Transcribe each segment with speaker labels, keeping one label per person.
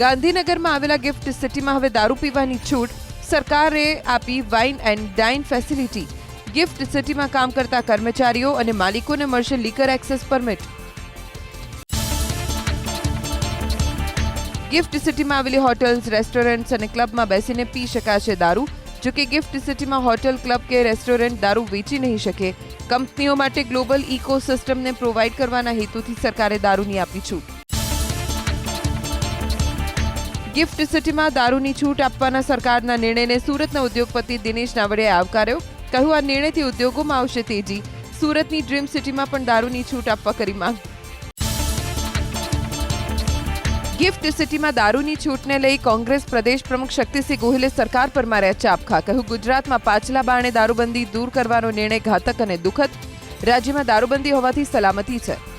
Speaker 1: ગાંધીનગરમાં આવેલા ગિફ્ટ સિટીમાં હવે દારૂ પીવાની છૂટ. સરકારે આપી wine and dine facility. Gift સિટીમાં કામ કરતા કર્મચારીઓ અને માલિકોને મળશે લીકર એક્સેસ પરમિટ. ગિફ્ટ સિટીમાં આવેલી હોટલ્સ, રેસ્ટોરન્ટ્સ અને ક્લબમાં બેસીને પી શકાશે દારૂ. જો કે ગિફ્ટ સિટીમાં હોટલ, ક્લબ કે રેસ્ટોરન્ટ દારૂ વેચી નહીં શકે. કંપનીઓ માટે ગ્લોબલ ઇકો સિસ્ટમને પ્રોવાઈડ કરવાના હેતુથી સરકારે દારૂની આપી છૂટ. ગિફ્ટ સિટીમાં દારૂની છૂટ આપવાના સરકારના નિર્ણયને સુરતના ઉદ્યોગપતિ દિનેશ નાવડેએ આવકાર્યો. કહ્યું, આ નિર્ણયથી ઉદ્યોગોમાં આવશે તેજી. સુરતની ડ્રીમ સિટીમાં પણ દારૂની છૂટ આપવા કરી માંગ. ગિફ્ટ સિટીમાં દારૂની છૂટને લઈ કોંગ્રેસ પ્રદેશ પ્રમુખ શક્તિસિંહ ગોહિલે સરકાર પર માર્યા ચાપખા. કહ્યું, ગુજરાતમાં પાછલા બાણે દારૂબંધી દૂર કરવાનો નિર્ણય ઘાતક અને દુઃખદ. રાજ્યમાં દારૂબંધી હોવાથી સલામતી છે.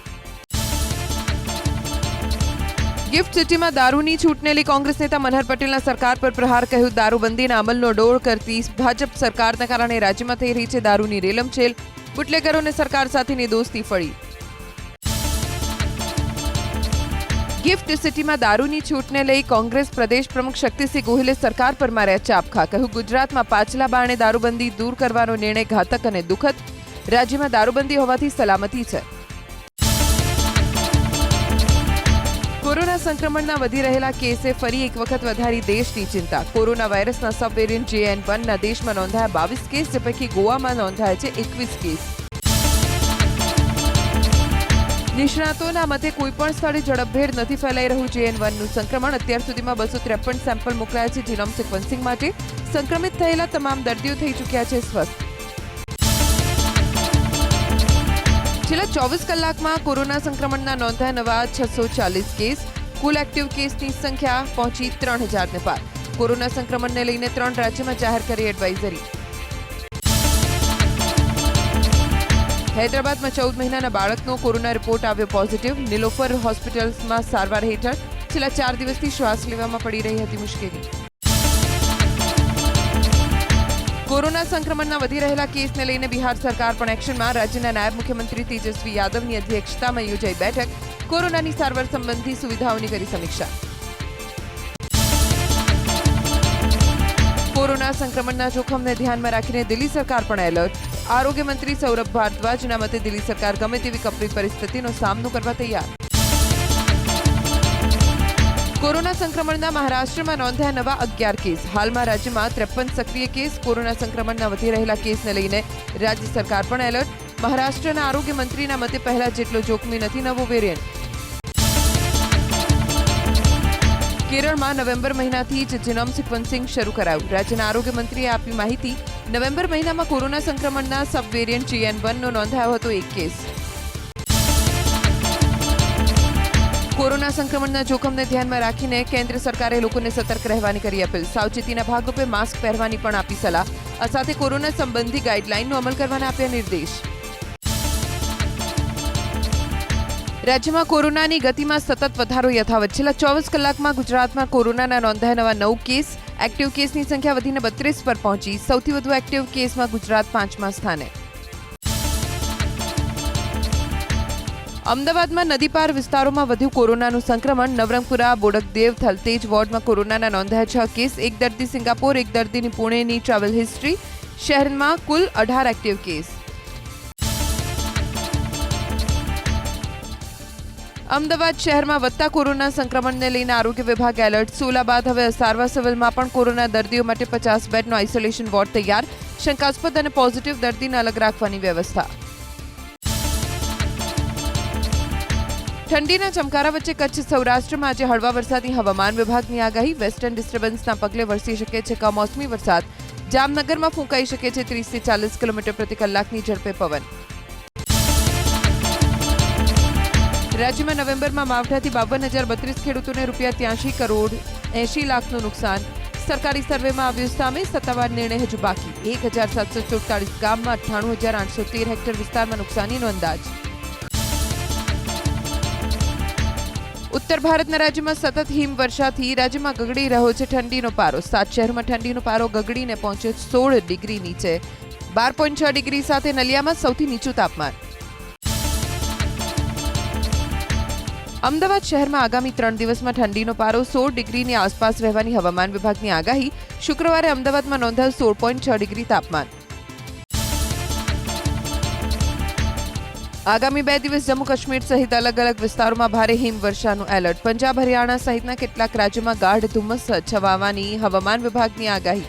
Speaker 1: ગિફ્ટ સિટીમાં દારૂની છૂટને લઈ કોંગ્રેસ નેતા મનહર પટેલના સરકાર પર પ્રહાર કહ્યું, દારૂબંધીના અમલનો ડોળ કરતી ભાજપ સરકારના કારણે રાજ્યમાં થઈ રહી છે દારૂની રેલમછેલ બુટલેગરોને સરકાર સાથેની દોસ્તી ફળી. ગિફ્ટ સિટીમાં દારૂની છૂટને લઈ કોંગ્રેસ પ્રદેશ પ્રમુખ શક્તિસિંહ ગોહિલે સરકાર પર માર્યા ચાપખા. કહ્યું, ગુજરાતમાં પાછલા બારણે દારૂબંધી દૂર કરવાનો નિર્ણય ઘાતક અને દુઃખદ. રાજ્યમાં દારૂબંધી હોવાથી સલામતી છે. સંક્રમણના વધી રહેલા કેસે ફરી એક વખત વધારી દેશની ચિંતા. કોરોના વાયરસના સબ વેરિયન્ટ જેએન વનના દેશમાં નોંધાયા બાવીસ કેસ, જે પૈકી ગોવામાં નોંધાયા છે એકવીસ કેસ. નિષ્ણાતોના મતે કોઈપણ સ્થળે ઝડપભેર નથી ફેલાઈ રહ્યું જેએન વનનું સંક્રમણ. અત્યાર સુધીમાં બસો ત્રેપન સેમ્પલ મોકલાયા છે જીનોમ સિક્વન્સિંગ માટે. સંક્રમિત થયેલા તમામ દર્દીઓ થઈ ચૂક્યા છે સ્વસ્થ. છેલ્લા ચોવીસ કલાકમાં કોરોના સંક્રમણના નોંધાયા નવા છસો ચાલીસ કેસ. કુલ એક્ટિવ કેસની સંખ્યા પહોંચી ત્રણ હજારને પાર. કોરોના સંક્રમણને લઈને ત્રણ રાજ્યમાં જાહેર કરી એડવાઇઝરી. હૈદરાબાદમાં ચૌદ મહિનાના બાળકનો કોરોના રિપોર્ટ આવ્યો પોઝિટિવ. નિલોફર હોસ્પિટલ્સમાં સારવાર હેઠળ છેલ્લા ચાર દિવસથી શ્વાસ લેવામાં પડી રહી હતી મુશ્કેલી. કોરોના સંક્રમણના વધી રહેલા કેસને લઈને બિહાર સરકાર પણ એક્શનમાં. રાજ્યના નાયબ મુખ્યમંત્રી તેજસ્વી યાદવની અધ્યક્ષતામાં યોજાઈ બેઠક. કોરોનાની સારવાર સંબંધી સુવિધાઓની કરી સમીક્ષા. કોરોના સંક્રમણના જોખમને ધ્યાનમાં રાખીને દિલ્હી સરકાર પણ એલર્ટ. આરોગ્ય મંત્રી સૌરભ ભારદ્વાજના મતે દિલ્હી સરકાર ગમે તેવી કપરી પરિસ્થિતિનો સામનો કરવા તૈયાર. કોરોના સંક્રમણના મહારાષ્ટ્રમાં નોંધાયા નવા અગિયાર કેસ. હાલમાં રાજ્યમાં ત્રેપન સક્રિય કેસ કોરોના સંક્રમણના વધી રહેલા કેસને લઈને રાજ્ય સરકાર પણ એલર્ટ. મહારાષ્ટ્રના આરોગ્ય મંત્રીના મતે પહેલા જેટલો જોખમી નથી નવો વેરિયન્ટ. કેરળમાં નવેમ્બર મહિનાથી જ જીનોમ સિક્વન્સિંગ શરૂ કરાયું. રાજ્યના આરોગ્ય મંત્રીએ આપી માહિતી, નવેમ્બર મહિનામાં કોરોના સંક્રમણના સબ વેરિયન્ટ જીએન વનનો નોંધાયો હતો એક કેસ. કોરોના સંક્રમણના જોખમને ધ્યાનમાં રાખીને કેન્દ્ર સરકારે લોકોને સતર્ક રહેવાની કરી અપીલ. સાવચેતીના ભાગરૂપે માસ્ક પહેરવાની પણ આપી સલાહ. આ સાથે કોરોના સંબંધી ગાઈડલાઈનનો અમલ કરવાના આપ્યા નિર્દેશ. રાજ્યમાં કોરોનાની ગતિમાં સતત વધારો યથાવત. છેલ્લા ચોવીસ કલાકમાં ગુજરાતમાં કોરોનાના નોંધાયા નવા નવ કેસ. એક્ટિવ કેસની સંખ્યા વધીને બત્રીસ પર પહોંચી. સૌથી વધુ એક્ટિવ કેસમાં ગુજરાત પાંચમા સ્થાને. અમદાવાદમાં નદીપાર વિસ્તારોમાં વધ્યું કોરોનાનું સંક્રમણ. નવરંગપુરા, બોડકદેવ, થલતેજ વોર્ડમાં કોરોનાના નોંધાયા છ કેસ. એક દર્દી સિંગાપોર, એક દર્દીની પુણેની ટ્રાવેલ હિસ્ટ્રી. શહેરમાં કુલ અઢાર એક્ટિવ કેસ. અમદાવાદ શહેરમાં વધતા કોરોના સંક્રમણને લઈને આરોગ્ય વિભાગ એલર્ટ. સોલા બાદ હવે સારવાર સિવિલમાં પણ કોરોના દર્દીઓ માટે પચાસ બેડનો આઇસોલેશન વોર્ડ તૈયાર. શંકાસ્પદ અને પોઝિટિવ દર્દીને અલગ રાખવાની વ્યવસ્થા. ઠંડીના ચમકારા વચ્ચે કચ્છ સૌરાષ્ટ્રમાં આજે હળવા વરસાદની હવામાન વિભાગની આગાહી. વેસ્ટર્ન ડિસ્ટર્બન્સના પગલે વરસી શકે છે કમોસમી વરસાદ. જામનગરમાં ફૂંકાઈ શકે છે ત્રીસથી ચાલીસ કિલોમીટર પ્રતિ કલાકની ઝડપે પવન. રાજ્યમાં નવેમ્બરમાં માવઠાથી બાવન હજાર બત્રીસ ખેડૂતોને રૂપિયા ત્યાંશી કરોડ એંશી લાખનું નુકસાન. સરકારી સર્વેમાં આવ્યું સામે સત્તાવાર નિર્ણય હજુ બાકી. એક હજાર સાતસો ચોતાળીસ ગામમાં અઠ્ઠાણું હજાર આઠસો તેર હેક્ટર વિસ્તારમાં નુકસાનીનો અંદાજ. ઉત્તર ભારતના રાજ્યમાં સતત હિમવર્ષાથી રાજ્યમાં ગગડી રહ્યો છે ઠંડીનો પારો. સાત શહેરમાં ઠંડીનો પારો ગગડીને પહોંચ્યો સોળ ડિગ્રી નીચે. બાર પોઈન્ટ છ ડિગ્રી સાથે નલિયામાં સૌથી નીચું તાપમાન. અમદાવાદ શહેરમાં આગામી ત્રણ દિવસમાં ઠંડીનો પારો સોળ ડિગ્રીની આસપાસ રહેવાની હવામાન વિભાગની આગાહી. શુક્રવારે અમદાવાદમાં નોંધાયું સોળ પોઈન્ટ છ ડિગ્રી તાપમાન. આગામી બે દિવસ જમ્મુ કાશ્મીર સહિત અલગ અલગ વિસ્તારોમાં ભારે હિમવર્ષાનું એલર્ટ. પંજાબ, હરિયાણા સહિતના કેટલાક રાજ્યોમાં ગાઢ ધુમ્મસ છવાવાની હવામાન વિભાગની આગાહી.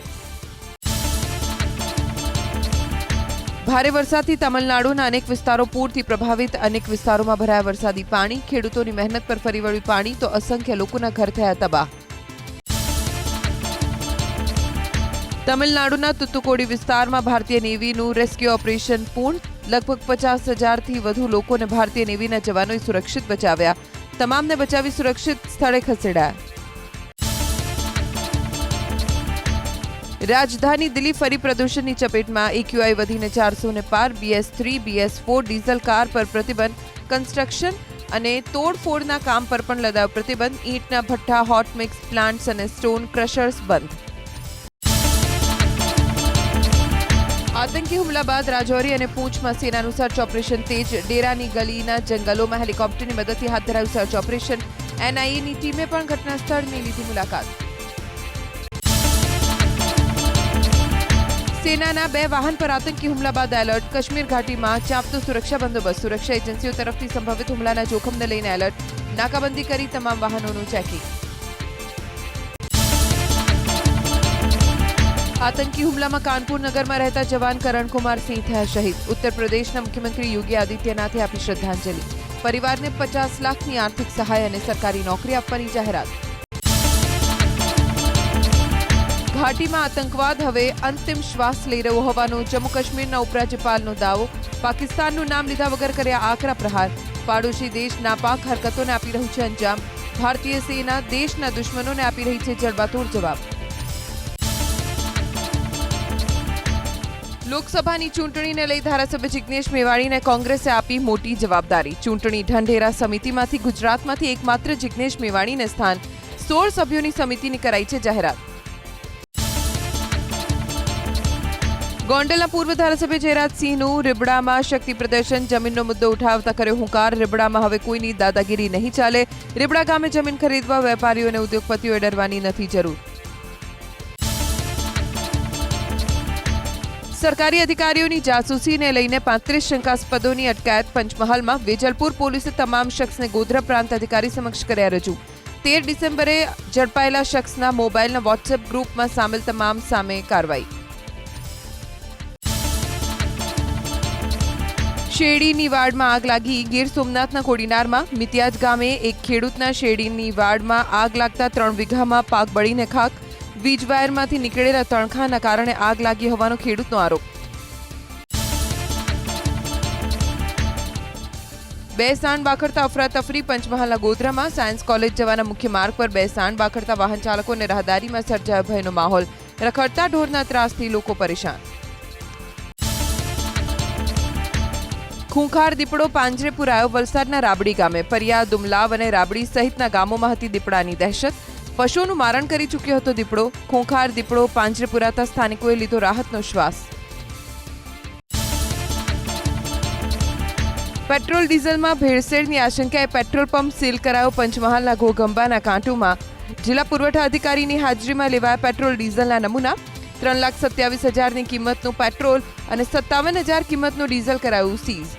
Speaker 1: ભારે વરસાદથી તમિલનાડુના અનેક વિસ્તારો પૂરથી પ્રભાવિત. અનેક વિસ્તારોમાં ભરાયા વરસાદી પાણી. ખેડૂતોની મહેનત પર ફરી વળ્યું પાણી. તો અસંખ્ય લોકોના ઘર થયા તબાહ. તમિલનાડુના તુતુકોડી વિસ્તારમાં ભારતીય નેવીનું રેસ્ક્યુ ઓપરેશન પૂર્ણ. લગભગ પચાસ હજારથી વધુ લોકોને ભારતીય નેવીના જવાનોએ સુરક્ષિત બચાવ્યા. તમામને બચાવી સુરક્ષિત સ્થળે ખસેડાયા. રાજધાની દિલ્હી ફરી પ્રદૂષણની ચપેટમાં એક્યુઆઈ વધીને ચારસો ને પાર BS three BS four diesel car પર પ્રતિબંધ, કન્સ્ટ્રક્શન અને તોડફોડના કામ પર પણ લદાયો પ્રતિબંધ. ઈંટના ભઠ્ઠા હોટ મિક્સ પ્લાન્ટ્સ અને સ્ટોન ક્રશર્સ બંધ. આતંકી હુમલા બાદ રાજૌરી અને પૂંછમાં સેનાનું સર્ચ ઓપરેશન તેજ ડેરાની ગલીના જંગલોમાં હેલિકોપ્ટરની મદદથી હાથ ધરાયું સર્ચ ઓપરેશન. એનઆઈએની ટીમે પણ ઘટના સ્થળની લીધી મુલાકાત. સેનાના બે વાહન પર આતંકી હુમલા બાદ એલર્ટ. કાશ્મીર ઘાટીમાં ચાંપતો સુરક્ષા બંદોબસ્ત. સુરક્ષા એજન્સીઓ તરફથી સંભવિત હુમલાના જોખમને લઈને એલર્ટ. નાકાબંધી કરી તમામ વાહનોનું ચેકિંગ. આતંકી હુમલામાં કાનપુર નગરમાં રહેતા જવાન કરણકુમાર સિંહ થયા શહીદ. ઉત્તર પ્રદેશના મુખ્યમંત્રી યોગી આદિત્યનાથે આપી શ્રદ્ધાંજલિ. પરિવારને પચાસ લાખની આર્થિક સહાય અને સરકારી નોકરી આપવાની જાહેરાત. ઘાટીમાં આતંકવાદ હવે અંતિમ શ્વાસ લઈ રહ્યો હોવાનો જમ્મુ કાશ્મીરના ઉપરાજ્યપાલનો દાવો. પાકિસ્તાનનું નામ લીધા વગર કર્યા આકરા પ્રહાર. પાડોશી દેશ નાપાક હરકતોને આપી રહ્યું છે અંજામ. ભારતીય સેના દેશના દુશ્મનોને આપી રહી છે જડબાતોડ જવાબ. લોકસભાની ચૂંટણીને લઈ ધારાસભ્ય જિજ્ઞેશ મેવાણીને કોંગ્રેસે આપી મોટી જવાબદારી. ચૂંટણી ઢંઢેરા સમિતિમાંથી ગુજરાતમાંથી એકમાત્ર જિજ્ઞેશ મેવાણીને સ્થાન. સોળ સભ્યોની સમિતિની કરાઈ છે જાહેરાત. ગોંડલના પૂર્વ ધારાસભ્ય જયરાજસિંહનું રીબડામાં શક્તિ પ્રદર્શન. જમીનનો મુદ્દો ઉઠાવતા કર્યો હુંકાર. રીબડામાં હવે કોઈની દાદાગીરી નહીં ચાલે. રીબડા ગામે જમીન ખરીદવા વેપારીઓ અને ઉદ્યોગપતિઓએ ડરવાની નથી જરૂર. સરકારી અધિકારીઓની જાસૂસીને લઈને પાંત્રીસ શંકાસ્પદોની અટકાયત પંચમહાલમાં વેજલપુર પોલીસે તમામ શખ્સને ગોધરા પ્રાંત અધિકારી સમક્ષ કર્યા રજૂ. તેર ડિસેમ્બરે ઝડપાયેલા શખ્સના મોબાઈલના વોટ્સએપ ગ્રુપમાં સામેલ તમામ સામે કાર્યવાહી. શેરડીની વાડમાં આગ લાગી. ગીર સોમનાથના કોડીનારમાં મિતિયાજ ગામે એક ખેડૂતના શેરડીની વાડમાં આગ લાગતા ત્રણ વીઘામાં પાક બળીને ખાક. વીજ વાયરમાંથી નીકળેલા તણખાના કારણે આગ લાગી હોવાનો ખેડૂતનો આરોપ. બે સાંડ બાખડતા અફરાતફરી પંચમહાલના ગોધરામાં સાયન્સ કોલેજ જવાના મુખ્ય માર્ગ પર બે સાંડ બાખડતા વાહન ચાલકોને રાહદારીમાં સર્જાયો ભયનો માહોલ. રખડતા ઢોરના ત્રાસથી લોકો પરેશાન. ખૂંખાર દીપડો પાંજરે પુરાયો વલસાડના રાબડી ગામે. પરિયા દુમલાવ અને રાબડી સહિતના ગામોમાં હતી દીપડાની દહેશત. પશુઓનું મારણ કરી ચૂક્યો હતો દીપડો. ખૂંખાર દીપડો પાંજરે પુરાતા સ્થાનિકોએ લીધો રાહતનો શ્વાસ. પેટ્રોલ ડીઝલમાં ભેળસેળની આશંકાએ પેટ્રોલ પંપ સીલ કરાયો પંચમહાલના ઘોગંબાના કાંટુમાં જિલ્લા પુરવઠા અધિકારીની હાજરીમાં લેવાયા પેટ્રોલ ડીઝલના નમૂના. ત્રણ લાખ સત્યાવીસ હજારની કિંમતનું પેટ્રોલ અને સત્તાવન હજાર કિંમતનું ડીઝલ કરાયું સીઝ.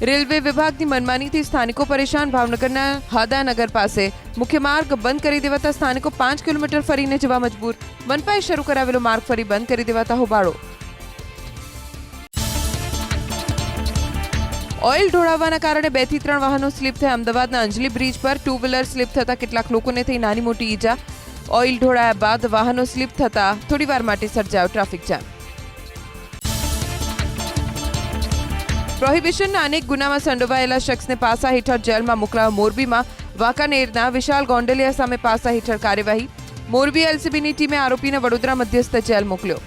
Speaker 1: રેલવે વિભાગની મનમાનીથી સ્થાનિકો પરેશાન. ભાવનગરના હાદાનગર પાસે મુખ્ય માર્ગ બંધ કરી દેવાતા સ્થાનિકો પાંચ કિલોમીટર ફરીને જવા મજબૂર. મનપાએ શરૂ કરાવેલો માર્ગ ફરી બંધ કરી દેવાતા હોબાળો. ઓઇલ ઢોળાવવાના કારણે બેથી ત્રણ વાહનો સ્લીપ થયા. અમદાવાદના અંજલી બ્રિજ પર ટુ વ્હીલર સ્લીપ થતા કેટલાક લોકોને થઈ નાની મોટી ઈજા. ઓઇલ ઢોળાયા બાદ વાહનો સ્લીપ થતા થોડીવાર માટે સર્જાયો ટ્રાફિક જામ. પ્રોહિબિશનના અનેક ગુનામાં સંડોવાયેલા શખ્સને પાસા હેઠળ જેલમાં મોકલાયો મોરબીમાં. વાંકાનેરના વિશાલ ગોંડલિયા સામે પાસા હેઠળ કાર્યવાહી. મોરબી એલસીબીની ટીમે આરોપીને વડોદરા મધ્યસ્થ જેલ મોકલ્યો.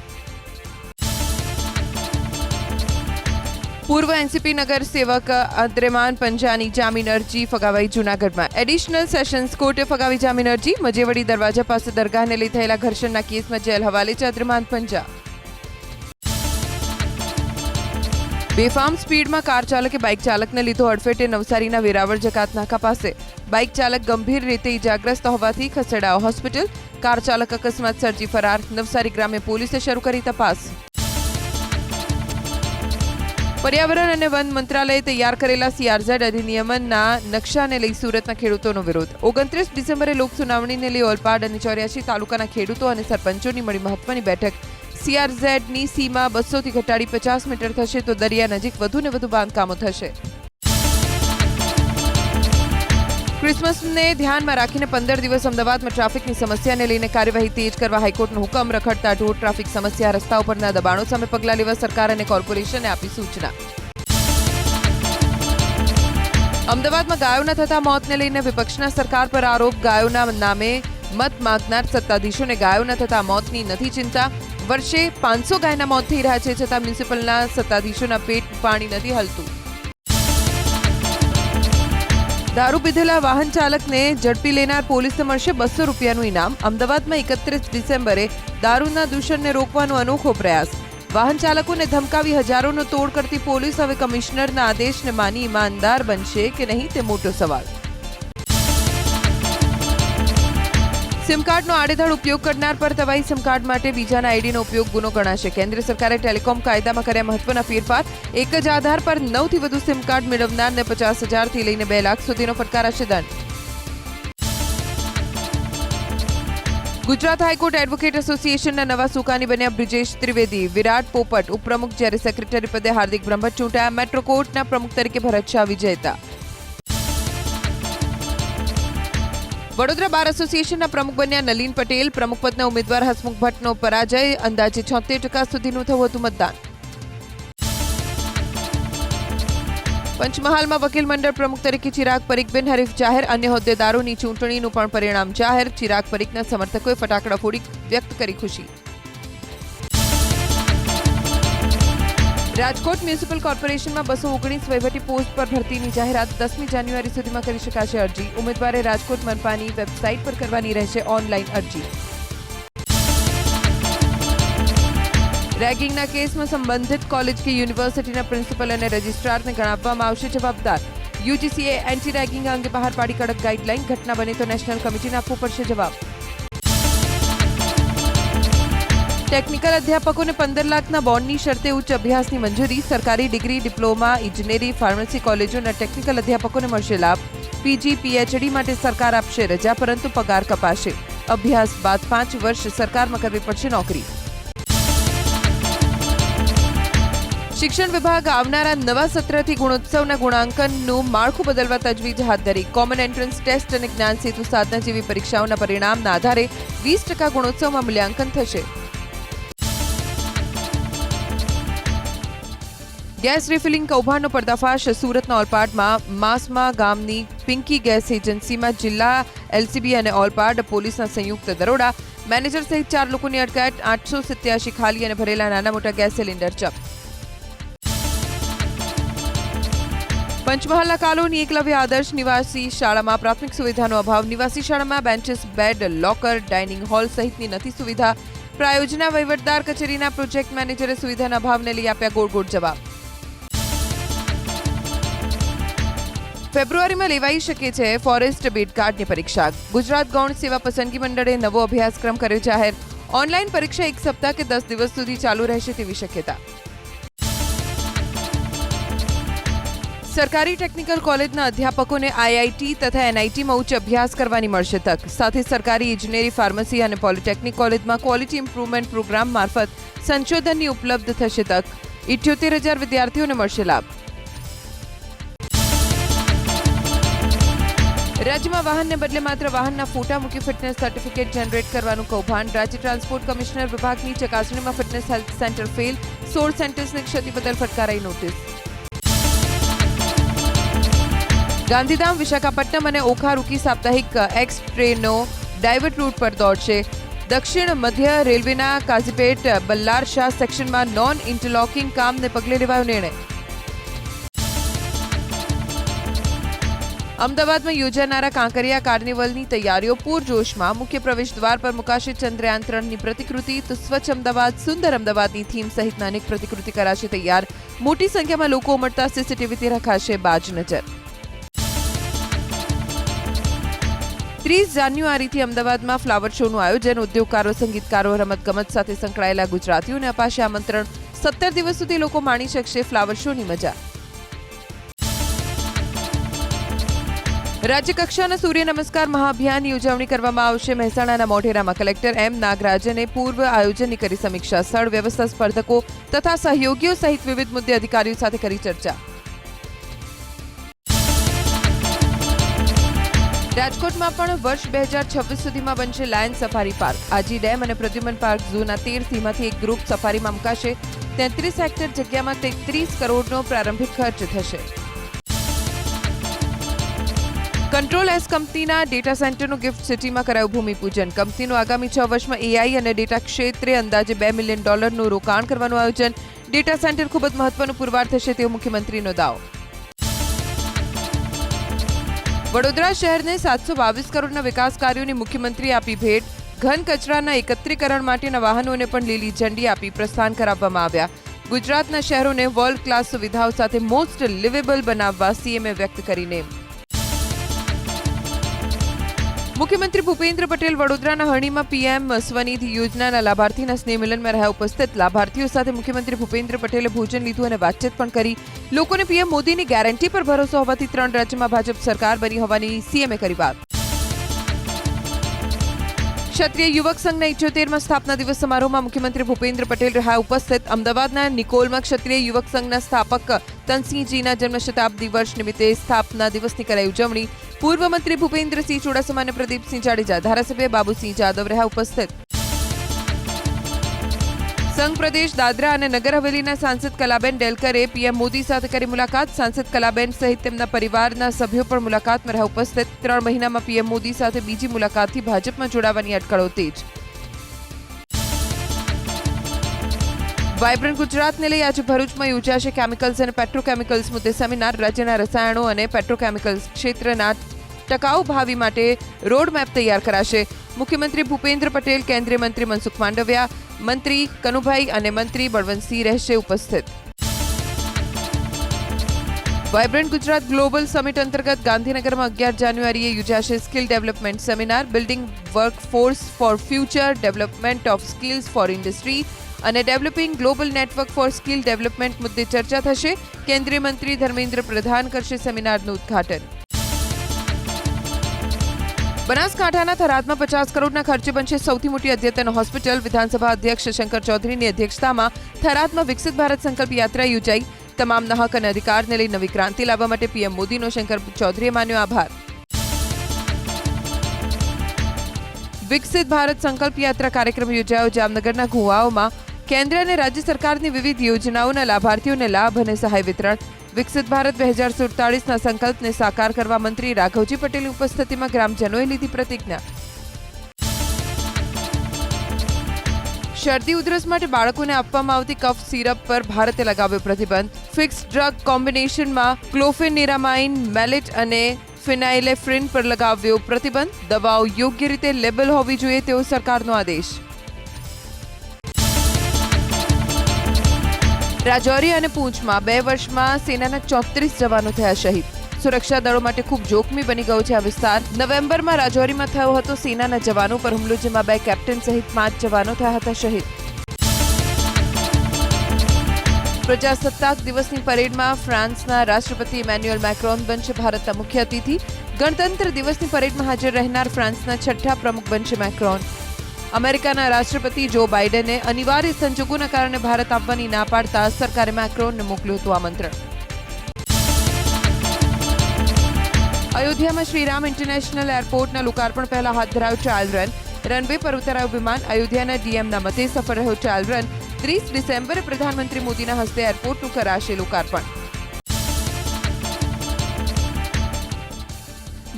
Speaker 1: પૂર્વ એનસીપી નગર સેવક અદ્રેમાન પંજાની જામીન અરજી ફગાવાઈ જૂનાગઢમાં. એડિશનલ સેશન્સ કોર્ટે ફગાવી જામીન અરજી. મજેવડી દરવાજા પાસે દરગાહને લઈ થયેલા ઘર્ષણના કેસમાં જેલ હવાલે છે અદ્રેમાન પંજા. બેફામ સ્પીડમાં કાર ચાલકે બાઇક ચાલકને લીધો અડફેટે નવસારીના વેરાવળ જકાત નાકા પાસે. બાઇક ચાલક ગંભીર રીતે ઇજાગ્રસ્ત હોવાથી ખસેડાયો હોસ્પિટલ. કાર ચાલક અકસ્માત સર્જી ફરાર. નવસારી ગ્રામે પોલીસે શરૂ કરી તપાસ. પર્યાવરણ અને વન મંત્રાલયે તૈયાર કરેલા સીઆરઝેડ અધિનિયમના નકશાને લઈ સુરતના ખેડૂતોનો વિરોધ. ઓગણત્રીસ ડિસેમ્બરે લોક સુનાવણીને લઈ ઓલપાડ અને ચોર્યાસી તાલુકાના ખેડૂતો અને સરપંચોની મળી મહત્વની બેઠક. સીઆરઝેડની સીમા બસોથી ઘટાડી પચાસ મીટર થશે તો દરિયા નજીક વધુ ને વધુ બાંધકામો થશે. ક્રિસમસને ધ્યાનમાં રાખીને પંદર દિવસ અમદાવાદમાં ટ્રાફિકની સમસ્યાને લઈને કાર્યવાહી તેજ કરવા હાઈકોર્ટનો હુકમ રખડતા ઢોર ટ્રાફિક સમસ્યા રસ્તા ઉપરના દબાણો સામે પગલાં લેવા સરકાર અને કોર્પોરેશને આપી સૂચના. અમદાવાદમાં ગાયોના થતા મોતને લઈને વિપક્ષના સરકાર પર આરોપ, ગાયોના નામે મત માંગનાર સત્તાધીશોને ગાયોના થતા મોતની નથી ચિંતા વર્ષે પાંચસો ગાયના મોત થઈ રહ્યા છે, છતાં મ્યુનિસિપલના સત્તાધીશોના પેટ પાણી નથી હલતું. દારૂ પીધેલા વાહન ચાલકને ઝડપી લેનાર પોલીસને મળશે બસો રૂપિયાનું ઇનામ. અમદાવાદમાં એકત્રીસ ડિસેમ્બરે દારૂના દૂષણને રોકવાનો અનોખો પ્રયાસ. વાહન ચાલકોને ધમકાવી હજારોનો તોડ કરતી પોલીસ હવે કમિશનરના આદેશને માની ઈમાનદાર બનશે કે નહીં તે મોટો સવાલ. સિમ આડેધડ ઉપયોગ કરનાર પર તવાઈ સિમ માટે બીજાના આઈડીનો ઉપયોગ ગુનો ગણાશે. કેન્દ્ર સરકારે ટેલિકોમ કાયદામાં કર્યા મહત્વના ફેરફાર. એક જ આધાર પર નવથી વધુ સિમ મેળવનારને પચાસ હજારથી લઈને બે લાખ સુધીનો ફટકારાશે દંડ. ગુજરાત હાઈકોર્ટ એડવોકેટ એસોસિએશનના નવા સુકાની બન્યા બ્રિજેશ ત્રિવેદી. વિરાટ પોપટ ઉપપ્રમુખ જ્યારે સેક્રેટરી પદે હાર્દિક બ્રહ્મભટ્ટ ચૂંટાયા મેટ્રો કોર્ટના પ્રમુખ તરીકે ભરત શાહ વિજેતા. વડોદરા બાર એસોસિએશનના પ્રમુખ બન્યા નલીન પટેલ. પ્રમુખ પદના ઉમેદવાર હસમુખ ભટ્ટનો પરાજય. અંદાજે છોતેર ટકા સુધીનું થયું હતું મતદાન. પંચમહાલમાં વકીલ મંડળ પ્રમુખ તરીકે ચિરાગ પરીખબેન, હરીફ જાહેર, અન્ય હોદ્દેદારોની ચૂંટણીનું પણ પરિણામ જાહેર. ચિરાગ પરીખના સમર્થકોએ ફટાકડા ફોડી વ્યક્ત કરી ખુશી. રાજકોટ મ્યુનિસિપલ કોર્પોરેશનમાં બસો ઓગણીસ વહીવટી પોસ્ટ પર ભરતીની જાહેરાત દસમી જાન્યુઆરી સુધીમાં કરી શકાશે અરજી. ઉમેદવારે રાજકોટ મનપાની વેબસાઇટ પર કરવાની રહેશે ઓનલાઈન અરજી. રેગિંગના કેસમાં સંબંધિત કોલેજ કે યુનિવર્સિટીના પ્રિન્સિપલ અને રજિસ્ટ્રારને ગણાવવામાં આવશે જવાબદાર. યુજીસીએ એન્ટી રેગિંગ અંગે બહાર પાડી કડક ગાઈડલાઈન. ઘટના બને તો નેશનલ કમિટીને આપવો પડશે જવાબ. ટેકનિકલ અધ્યાપકોને પંદર લાખના બોન્ડની શરતે ઉચ્ચ અભ્યાસની મંજૂરી, સરકારી ડિગ્રી, ડિપ્લોમા, ઇજનેરી, ફાર્મસી કોલેજોના ટેકનિકલ અધ્યાપકોને મળશે લાભ. પીજી, પીએચડી માટે સરકાર આપશે રજા, પરંતુ પગાર કપાશે. અભ્યાસ બાદ પાંચ વર્ષ સરકારમાં કરવી પડશે નોકરી. શિક્ષણ વિભાગ આવનારા નવા સત્રથી ગુણોત્સવના ગુણાંકનનું માળખું બદલવા તજવીજ હાથ ધરી. કોમન એન્ટ્રન્સ ટેસ્ટ અને જ્ઞાન સેતુ સાધના જેવી પરીક્ષાઓના પરિણામના આધારે વીસ ટકા ગુણોત્સવમાં મૂલ્યાંકન થશે. ગેસ રિફિલિંગ કૌભાંડનો પર્દાફાશ સુરતના ઓલપાડમાં માસમા ગામની પિંકી ગેસ એજન્સીમાં જિલ્લા એલસીબી અને ઓલપાડ પોલીસના સંયુક્ત દરોડા મેનેજર સહિત ચાર લોકોની અટકાયત, આઠસો સિત્યાસી ખાલી અને ભરેલા નાના મોટા ગેસ સિલિન્ડર જપ્ત. પંચમહાલના કાલોની એકલવ્ય આદર્શ નિવાસી શાળામાં પ્રાથમિક સુવિધાનો અભાવ. નિવાસી શાળામાં benches, bed, locker, dining hall સહિતની નથી સુવિધા. પ્રાયોજના વહીવટદાર કચેરીના પ્રોજેક્ટ મેનેજરે સુવિધાના અભાવને લઈ આપ્યા ગોળ ગોળ જવાબ. ફેબ્રુઆરીમાં લેવાઈ શકે છે ફોરેસ્ટ બીટ કાર્ડની પરીક્ષા. ગુજરાત ગૌણ સેવા પસંદગી મંડળે નવો અભ્યાસક્રમ કર્યો જાહેર. ઓનલાઈન પરીક્ષા એક સપ્તાહ કે દસ દિવસ સુધી ચાલુ રહેશે તેવી શક્યતા. સરકારી ટેકનિકલ કોલેજના અધ્યાપકોને આઈઆઈટી તથા એનઆઈટીમાં ઉચ્ચ અભ્યાસ કરવાની મળશે તક. સાથે સરકારી ઇજનેરી, ફાર્મસી અને પોલિટેકનિક કોલેજમાં ક્વોલિટી ઇમ્પ્રુવમેન્ટ પ્રોગ્રામ મારફત સંશોધનની ઉપલબ્ધ થશે તક. ઇઠ્યોતેર હજાર વિદ્યાર્થીઓને મળશે લાભ. રાજ્યમાં વાહનને બદલે માત્ર વાહનના ફોટા મૂકી ફિટનેસ સર્ટિફિકેટ જનરેટ કરવાનું કૌભાંડ. રાજ્ય ટ્રાન્સપોર્ટ કમિશનર વિભાગની ચકાસણીમાં ફિટનેસ હેલ્થ સેન્ટર ફેલ. સોળ સેન્ટર્સને ક્ષતિ બદલ ફટકારાઈ નોટિસ. ગાંધીધામ, વિશાખાપટ્ટનમ અને ઓખા રૂકી સાપ્તાહિક એક્સ ટ્રેનો ડાયવર્ટ રૂટ પર દોડશે. દક્ષિણ મધ્ય રેલવેના કાઝીપેટ બલ્લાર શાહ સેક્શનમાં નોન ઇન્ટરલોકિંગ કામને પગલે લેવાયો નિર્ણય. અમદાવાદમાં યોજાનારા કાંકરિયા કાર્નિવલની તૈયારીઓ પૂરજોશમાં મુખ્ય પ્રવેશ દ્વાર પર મુકાશે ચંદ્રયાન ત્રણની પ્રતિકૃતિ, તો સ્વચ્છ અમદાવાદ, સુંદર અમદાવાદની થીમ સહિતના અનેક પ્રતિકૃતિ કરાશે તૈયાર. મોટી સંખ્યામાં લોકો ઉમટતા સીસીટીવીથી રખાશે બાજ નજર ત્રીસ જાન્યુઆરીથી અમદાવાદમાં ફ્લાવર શોનું આયોજન. ઉદ્યોગકારો, સંગીતકારો, રમતગમત સાથે સંકળાયેલા ગુજરાતીઓને અપાશે આમંત્રણ. સત્તર દિવસ સુધી લોકો માણી શકશે ફ્લાવર શોની મજા. રાજ્યકક્ષાના સૂર્ય નમસ્કાર મહાઅભિયાનની ઉજવણી કરવામાં આવશે. મહેસાણાના મોઢેરામાં કલેક્ટર એમ નાગરાજને પૂર્વ આયોજનની કરી સમીક્ષા. સ્થળ વ્યવસ્થા સ્પર્ધકો તથા સહયોગીઓ સહિત વિવિધ મુદ્દે અધિકારીઓ સાથે કરી ચર્ચા. રાજકોટમાં પણ વર્ષ બે હજાર છવ્વીસ સુધીમાં બનશે lion safari park. Aji dam અને પ્રદ્યુમન પાર્ક ઝૂના તેર સીમાંથી એક ગ્રુપ સફારીમાં મુકાશે. તેત્રીસ હેક્ટર જગ્યામાં તેત્રીસ કરોડનો પ્રારંભિક ખર્ચ થશે. કંટ્રોલ એસ કંપનીના ડેટા સેન્ટરનું ગિફ્ટ સિટીમાં કરાયું ભૂમિપૂજન. કંપનીનું આગામી છ વર્ષમાં એઆઈ અને ડેટા ક્ષેત્રે અંદાજે બે મિલિયન ડોલરનું રોકાણ કરવાનું આયોજન. ડેટા સેન્ટર ખૂબ જ મહત્વનું પુરવાર થશે તેવો મુખ્યમંત્રીનો દાવો. વડોદરા શહેરને સાતસો બાવીસ કરોડના વિકાસ કાર્યોની મુખ્યમંત્રી આપી ભેટ. ઘન કચરાના એકત્રીકરણ માટેના વાહનોને પણ લીલી ઝંડી આપી પ્રસ્થાન કરાવવામાં આવ્યા. ગુજરાતના શહેરોને વર્લ્ડ ક્લાસ સુવિધાઓ સાથે મોસ્ટ લિવેબલ બનાવવા સીએમએ વ્યક્ત કરીને. મુખ્યમંત્રી ભૂપેન્દ્ર પટેલ વડોદરાના હરણીમાં પીએમ સ્વનિધિ યોજનાના લાભાર્થીના સ્નેહમિલનમાં રહ્યા ઉપસ્થિત. લાભાર્થીઓ સાથે મુખ્યમંત્રી ભૂપેન્દ્ર પટેલે ભોજન લીધું અને વાતચીત પણ કરી. લોકોને પીએમ મોદીની ગેરંટી પર ભરોસો હોવાથી ત્રણ રાજ્યમાં ભાજપ સરકાર બની હોવાની સીએમએ કરી વાત. ક્ષત્રિય યુવક સંઘના ઇઠ્યોતેરમાં સ્થાપના દિવસ સમારોહમાં મુખ્યમંત્રી ભૂપેન્દ્ર પટેલ રહ્યા ઉપસ્થિત. અમદાવાદના નિકોલમાં ક્ષત્રિય યુવક સંઘના સ્થાપક તનસિંહજીના જન્મ શતાબ્દી વર્ષ નિમિત્તે સ્થાપના દિવસની કરાઈ ઉજવણી. પૂર્વ મંત્રી ભૂપેન્દ્રસિંહ ચુડાસમા અને પ્રદીપસિંહ જાડેજા, ધારાસભ્ય બાબુસિંહ જાદવ રહ્યા ઉપસ્થિત. સંઘ પ્રદેશ દાદરા અને નગર હવેલીના સાંસદ કલાબેન ડેલકરે પીએમ મોદી સાથે કરી મુલાકાત. સાંસદ કલાબેન સહિત તેમના પરિવારના સભ્યો પણ મુલાકાતમાં રહ્યા. ઉપસ્થિત ત્રણ મહિનામાં પીએમ મોદી સાથે બીજી મુલાકાતથી ભાજપમાં જોડાવાની અટકળો તેજ. વાયબ્રન્ટ ગુજરાતને લઈ આજે ભરૂચમાં યોજાશે કેમિકલ્સ અને પેટ્રોકેમિકલ્સ મુદ્દે સેમિનાર. રાજ્યના રસાયણો અને પેટ્રોકેમિકલ્સ ક્ષેત્રના ટકાઉ ભાવિ માટે રોડમેપ તૈયાર કરાશે. મુખ્યમંત્રી ભૂપેન્દ્ર પટેલ, કેન્દ્રીય મંત્રી મનસુખ માંડવિયા, મંત્રી કનુભાઈ અને મંત્રી બળવંતસિંહ રહેશે ઉપસ્થિત. વાયબ્રન્ટ ગુજરાત ગ્લોબલ સમિટ અંતર્ગત ગાંધીનગરમાં અગિયાર જાન્યુઆરીએ યોજાશે skill development seminar, building workforce for future, development of skills for industry અને developing global network for skill development મુદ્દે ચર્ચા થશે. કેન્દ્રીય મંત્રી ધર્મેન્દ્ર પ્રધાન કરશે સેમિનારનું ઉદ્ઘાટન. બનાસકાંઠાના થરાદમાં પચાસ કરોડના ખર્ચે બનશે સૌથી મોટી અદ્યતન હોસ્પિટલ. વિધાનસભા અધ્યક્ષ શંકર ચૌધરીની અધ્યક્ષતામાં થરાદમાં વિકસિત ભારત સંકલ્પ યાત્રા યોજાઈ. તમામ હક અને અધિકારને લઈ નવી ક્રાંતિ લાવવા માટે પીએમ મોદીનો શંકર ચૌધરીએ માન્યો આભાર. વિકસિત ભારત સંકલ્પ યાત્રા કાર્યક્રમ યોજાયો જામનગરના ગુવાઓમાં. કેન્દ્ર અને રાજ્ય સરકારની વિવિધ યોજનાઓના લાભાર્થીઓને લાભ અને સહાય વિતરણ. વિકસિત ભારત બે હજાર સુડતાળીસના સંકલ્પને સાકાર કરવા મંત્રી રાઘવજી પટેલની ઉપસ્થિતિમાં ગ્રામજનોએ લીધી પ્રતિજ્ઞા. શરદી ઉધરસ માટે બાળકોને આપવામાં આવતી કફ સિરપ પર ભારતે લગાવ્યો પ્રતિબંધ. ફિક્સ ડ્રગ કોમ્બિનેશનમાં ક્લોફેનિરામાઇન મેલેટ અને ફિનાઇલેફ્રિન પર લગાવ્યો પ્રતિબંધ. દવાઓ યોગ્ય રીતે લેબલ હોવી જોઈએ તેવો સરકારનો આદેશ. રાજૌરી અને પૂંછમાં બે વર્ષમાં સેનાના ચોત્રીસ જવાનો થયા શહીદ. સુરક્ષા દળો માટે ખૂબ જોખમી બની ગયો છે આ વિસ્તાર. નવેમ્બરમાં રાજૌરીમાં થયો હતો સેનાના જવાનો પર હુમલો, જેમાં બે કેપ્ટન સહિત પાંચ જવાનો થયા હતા શહીદ. પ્રજાસત્તાક દિવસની પરેડમાં ફ્રાન્સના રાષ્ટ્રપતિ ઇમેન્યુઅલ મેક્રોન બનશે ભારતના મુખ્ય અતિથિ. ગણતંત્ર દિવસની પરેડમાં હાજર રહેનાર ફ્રાન્સના છઠ્ઠા પ્રમુખ બનશે મેક્રોન. અમેરિકાના રાષ્ટ્રપતિ જો બાઇડને અનિવાર્ય સંજોગોના કારણે ભારત આવવાની ના પાડતા સરકારે મેક્રોનને મોકલ્યું હતું આમંત્રણ. અયોધ્યામાં શ્રીરામ ઇન્ટરનેશનલ એરપોર્ટના લોકાર્પણ પહેલા હાથ ધરાયો ટ્રાયલ રન. રનવે પર ઉતરાયું વિમાન. અયોધ્યાના ડીએમના મતે સફળ રહ્યો ટ્રાયલ રન. ત્રીસ ડિસેમ્બરે પ્રધાનમંત્રી મોદીના હસ્તે એરપોર્ટનું કરાશે લોકાર્પણ.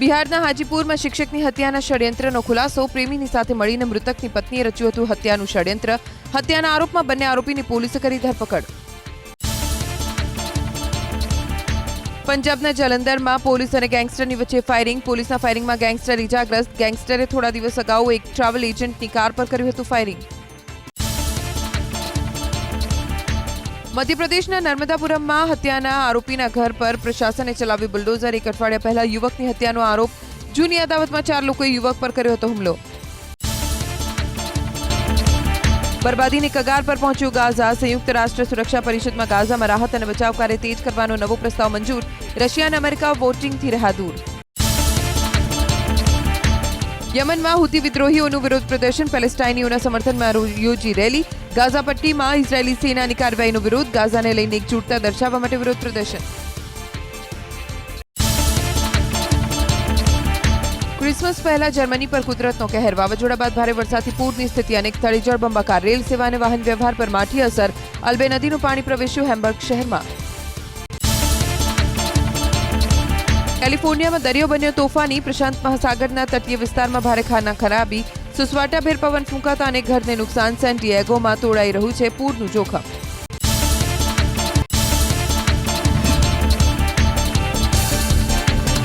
Speaker 1: બિહારના હાજીપુરમાં શિક્ષકની હત્યાના ષડયંત્રનો ખુલાસો, પ્રેમીની સાથે મળીને મૃતકની પત્નીએ રચ્યું હતું હત્યાનું ષડયંત્ર. હત્યાના આરોપમાં બંને આરોપીની પોલીસે કરી ધરપકડ. પંજાબના જલંધરમાં પોલીસ અને ગેંગસ્ટરની વચ્ચે ફાયરિંગ. પોલીસના ફાયરિંગમાં ગેંગસ્ટર ઇજાગ્રસ્ત. ગેંગસ્ટરે થોડા દિવસ અગાઉ એક ટ્રાવેલ એજન્ટની કાર પર કર્યું હતું ફાયરિંગ. મધ્યપ્રદેશના નર્મદાપુરમમાં હત્યાના આરોપીના ઘર પર પ્રશાસને ચલાવ્યું બુલડોઝર. એક અઠવાડિયા પહેલા યુવકની હત્યાનો આરોપ. જૂની અદાવતમાં ચાર લોકોએ યુવક પર કર્યો હતો હુમલો. બરબાદીની કગાર પર પહોંચ્યું ગાઝા. સંયુક્ત રાષ્ટ્ર સુરક્ષા પરિષદમાં ગાઝામાં રાહત અને બચાવ કાર્ય તેજ કરવાનો નવો પ્રસ્તાવ મંજૂર. રશિયા અને અમેરિકા વોટિંગથી રહ્યા દૂર. યમનમાં હુતી વિદ્રોહીઓનું વિરોધ પ્રદર્શન. પેલેસ્ટાઇનીઓના સમર્થનમાં યોજી રેલી. ગાઝા પટ્ટીમાં ઇઝરાયેલી સેનાની કાર્યવાહીનો વિરોધ, ગાઝાને લઈને એકજૂટતા દર્શાવવા માટે વિરોધ પ્રદર્શન. ક્રિસમસ પહેલા જર્મની પર કુદરતનો કહેર વાવાઝોડા બાદ ભારે વરસાદથી પૂરની સ્થિતિ, અનેક સ્થળે જળબંબાકાર રેલ સેવા અને વાહન વ્યવહાર પર માઠી અસર. અલ્બે નદીનું પાણી પ્રવેશ્યું હેમ્બર્ગ શહેરમાં. કેલિફોર્નિયામાં દરિયો બન્યો તોફાની, પ્રશાંત મહાસાગરના તટીય વિસ્તારમાં ભારે ખાના ખરાબી સુસવાટાભેર પવન ફૂંકાતા અનેક ઘરને નુકસાન સેન તોડાઈ રહ્યું છે પૂરનું જોખમ.